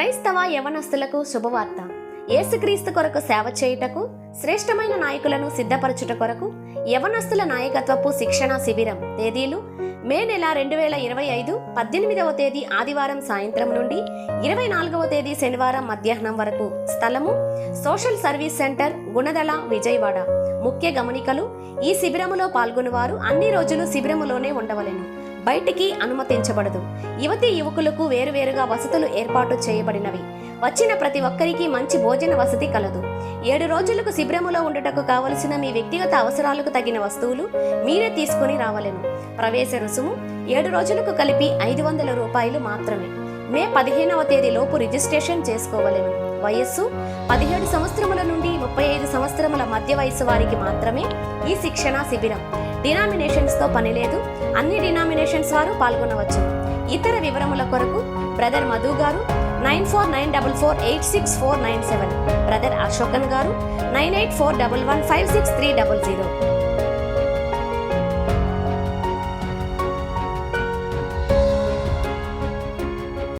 క్రైస్తవ యవనస్తులకు శుభవార్త. యేసుక్రీస్తు కొరకు సేవ చేయుటకు శ్రేష్టమైన నాయకులను సిద్ధపరచుట కొరకు యవనస్తుల నాయకత్వపు శిక్షణ శిబిరం తేదీలు మే నెల రెండు వేల ఇరవై ఐదు పద్దెనిమిదవ తేదీ ఆదివారం సాయంత్రం నుండి ఇరవై నాలుగవ తేదీ శనివారం మధ్యాహ్నం వరకు. స్థలము social service centre Gunadala Vijayawada. ముఖ్య గమనికలు ఈ శిబిరములో పాల్గొనేవారు అన్ని రోజులు శిబిరములోనే ఉండవలెను. బయటికి అనుమతించబడదు. యువతి యువకులకు వేరువేరుగా వసతులు ఏర్పాటు చేయబడినవి. వచ్చిన ప్రతి ఒక్కరికి మంచి భోజన వసతి కలదు. ఏడు రోజులకు శిబిరములో ఉండుటకు కావలసిన మీ వ్యక్తిగత అవసరాలకు తగిన వస్తువులు మీరే తీసుకుని రావలెను. ప్రవేశ రుసుము ఏడు రోజులకు కలిపి ఐదు వందల రూపాయలు మాత్రమే. మే పదిహేనవ తేదీ లోపు రిజిస్ట్రేషన్ చేసుకోవలెను. వయస్సు పదిహేడు సంవత్సరముల నుండి ముప్పై ఐదు సంవత్సరముల మధ్య వయసు వారికి మాత్రమే ఈ శిక్షణ శిబిరం. డినామినేషన్స్తో పనిలేదు పని లేదు. అన్ని డినామినేషన్స్ వారు పాల్గొనవచ్చు. ఇతర వివరముల కొరకు brother Madhu garu nine four nine double four eight six four nine seven. Brother Ashokan garu nine eight four double one five six three double zero.